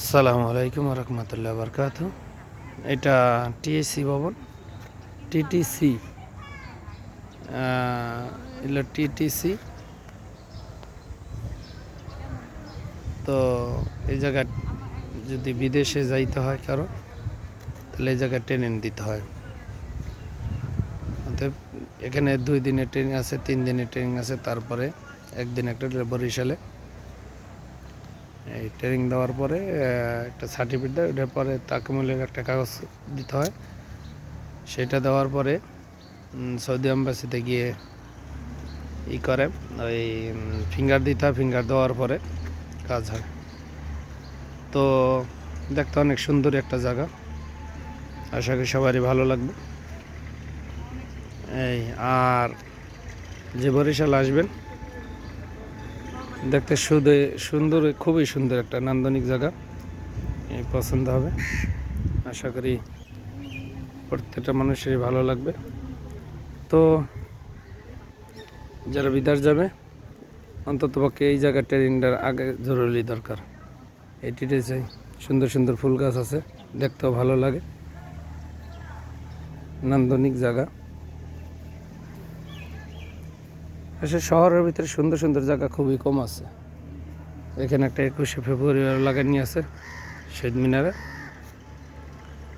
আসসালামু আলাইকুম রহমতুল্লাহ বরকাত এটা টিএসসি ভবন, টিটিসি। এগুলো টিটিসি। তো এই জায়গা যদি বিদেশে যাইতে হয় কারও, তাহলে এই জায়গায় ট্রেনিং দিতে হয়। অতএব এখানে দুই দিনের ট্রেনিং আছে, তিন দিনের ট্রেনিং আছে, তারপরে একদিন একটা বরিশালে এই ট্রেনিং দেওয়ার পরে একটা সার্টিফিকেট দেয় ওটার পরে তাকমুলের একটা কাগজ দিতে হয়। সেটা দেওয়ার পরে সৌদি আম্বাসিতে গিয়ে ই করে, ওই ফিঙ্গার দিতে হয় ফিঙ্গার দেওয়ার পরে কাজ হয়। তো দেখতে অনেক সুন্দর একটা জায়গা। আশা করি সবারই ভালো লাগবে। এই, আর যে বরিশাল আসবেন দেখতে শুধু সুন্দর, খুবই সুন্দর একটা নান্দনিক জায়গা। পছন্দ হবে। আশা করি প্রত্যেকটা মানুষেরই ভালো লাগবে। তো যারা বিদার যাবে, অন্তত পক্ষে এই জায়গার ট্রেনিংটার আগে জরুরি দরকার। এটিতে চাই। সুন্দর সুন্দর ফুল গাছ আছে। দেখতেও ভালো লাগে। নান্দনিক জায়গা। আসলে শহরের ভিতরে সুন্দর সুন্দর জায়গা খুবই কম আছে। এখানে একটা একুশে ফেব্রুয়ারি লাগানি আছে, শহীদ মিনারে।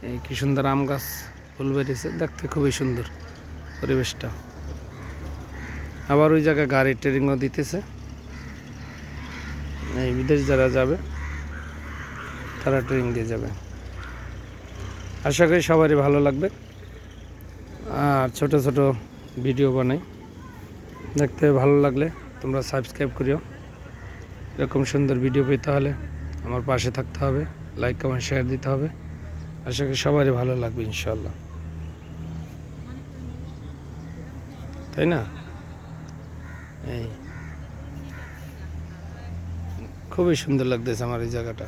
এই কি সুন্দর আম গাছ ফুল বেরিয়েছে, দেখতে খুবই সুন্দর পরিবেশটা। আবার ওই জায়গায় গাড়ির ট্রেনিংও দিতেছে। এই বিদেশ যারা যাবে, তারা ট্রেনিং দিয়ে যাবে। আশা করি সবারই ভালো লাগবে। আর ছোট ছোট ভিডিও বানাই। দেখতে ভালো লাগলে তোমরা সাবস্ক্রাইব করিও। এরকম সুন্দর ভিডিও পেতে হলে আমার পাশে থাকতে হবে লাইক কমেন্ট শেয়ার দিতে হবে। আশা করি সবারই ভালো লাগবে ইনশাল্লাহ তাই না? এই। খুবই সুন্দর লাগতেছে আমার এই জায়গাটা।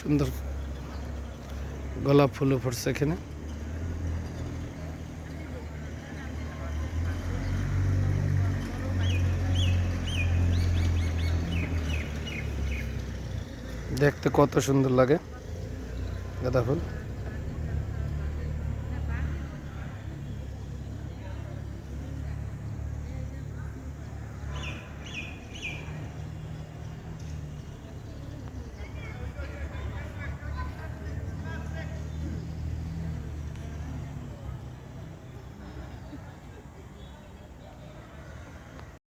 সুন্দর গোলাপ ফুলও ফুটছে এখানে। দেখতে কত সুন্দর লাগে গাঁদা ফুল।